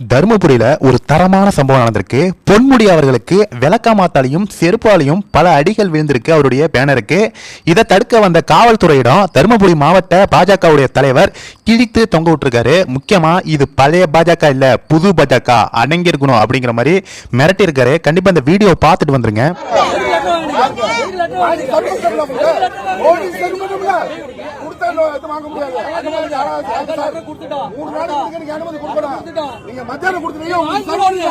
தருமபுரியில ஒரு தரமான சம்பவம் நடந்திருக்கு பொன்முடி அவர்களுக்கு விளக்கமாத்தாலையும் செருப்பாலையும் பல அடிகள் விழுந்திருக்கு அவருடைய பேனருக்கு இதை தடுக்க வந்த காவல்துறையிடம் தருமபுரி மாவட்ட பாஜகவுடைய தலைவர் கிழித்து தொங்க விட்டுருக்காரு முக்கியமா இது பழைய பாஜக இல்ல புது பாஜக அடங்கி அப்படிங்கிற மாதிரி மிரட்டியிருக்காரு கண்டிப்பா இந்த வீடியோ பார்த்துட்டு வந்துருங்க இது வாங்க முடியாது. அனுமதி யாராவது மூணு நாளைக்கு நீங்க அனுமதி கொடுக்கணும். நீங்க மத்தியானம் கொடுத்துட்டீங்க உங்களுக்கு சட்டம் இல்ல.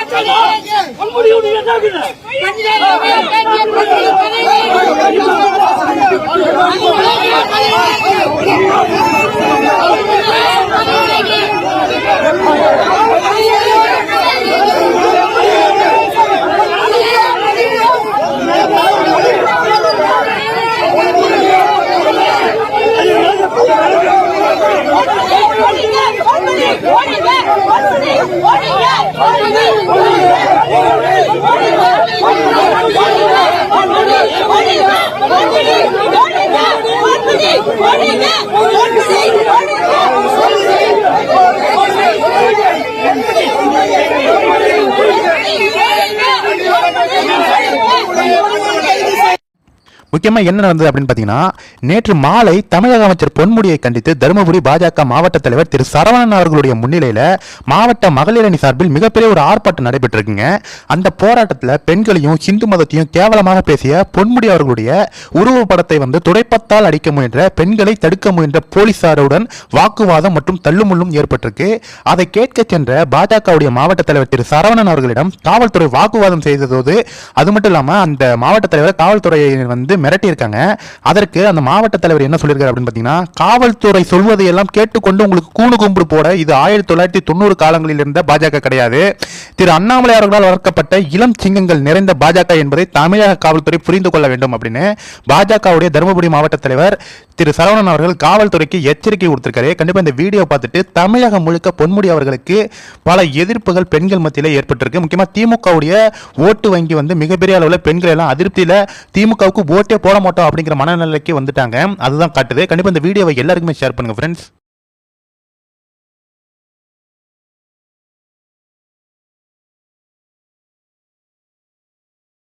பஞ்சாயத்து ஏன் வாங்குறீங்க? முக்கியமாக என்ன நடந்தது அப்படின்னு பார்த்தீங்கன்னா நேற்று மாலை தமிழக அமைச்சர் பொன்முடியை கண்டித்து தருமபுரி பாஜக மாவட்ட தலைவர் திரு சரவணன் அவர்களுடைய முன்னிலையில் மாவட்ட மகளிர் அணி சார்பில் மிகப்பெரிய ஒரு ஆர்ப்பாட்டம் நடைபெற்றிருக்குங்க. அந்த போராட்டத்தில் பெண்களையும் ஹிந்து மதத்தையும் கேவலமாக பேசிய பொன்முடி அவர்களுடைய உருவப்படத்தை வந்து துடைப்பத்தால் அடிக்க முயன்ற பெண்களை தடுக்க முயன்ற போலீசாருடன் வாக்குவாதம் மற்றும் தள்ளுமுள்ளும் ஏற்பட்டிருக்கு. அதை கேட்க சென்ற பாஜகவுடைய மாவட்ட தலைவர் திரு சரவணன் அவர்களிடம் காவல்துறை வாக்குவாதம் செய்ததோடு அது மட்டும் இல்லாமல் அந்த மாவட்ட தலைவர் காவல்துறையினர் வந்து மிரட்டியிருக்காங்க. அதற்கு அந்த மாவட்ட தலைவர் என்ன சொல்லியிருக்காரு அப்படின்னு பார்த்தீங்கன்னா காவல்துறை சொல்வதை எல்லாம் கேட்டுக்கொண்டு உங்களுக்கு கூணு கும்பிடு போட இது ஆயிரத்தி தொள்ளாயிரத்தி தொண்ணூறு காலங்களில் இருந்த பாஜக கிடையாது. திரு அண்ணாமலை அவர்களால் வளர்க்கப்பட்ட இளம் சிங்கங்கள் நிறைந்த பாஜக என்பதை தமிழக காவல்துறை புரிந்து கொள்ள வேண்டும் அப்படின்னு பாஜகவுடைய தருமபுரி மாவட்ட தலைவர் திரு சரவணன் அவர்கள் காவல்துறைக்கு எச்சரிக்கை கொடுத்திருக்காரு கண்டிப்பா இந்த வீடியோ பார்த்துட்டு தமிழகம் முழுக்க பொன்முடி அவர்களுக்கு பல எதிர்ப்புகள் பெண்கள் மத்தியில் ஏற்பட்டிருக்கு. முக்கியமா திமுகவுடைய ஓட்டு வங்கி வந்து மிகப்பெரிய அளவில் பெண்கள் எல்லாம் அதிருப்தியில் திமுகவுக்கு ஓட்டு போட மாட்டோம் அப்படிங்கிற மனநிலைக்கு வந்துட்டாங்க. அதுதான் காட்டுது. கண்டிப்பா இந்த வீடியோவை எல்லாருக்குமே ஷேர் பண்ணுங்க ஃப்ரெண்ட்ஸ்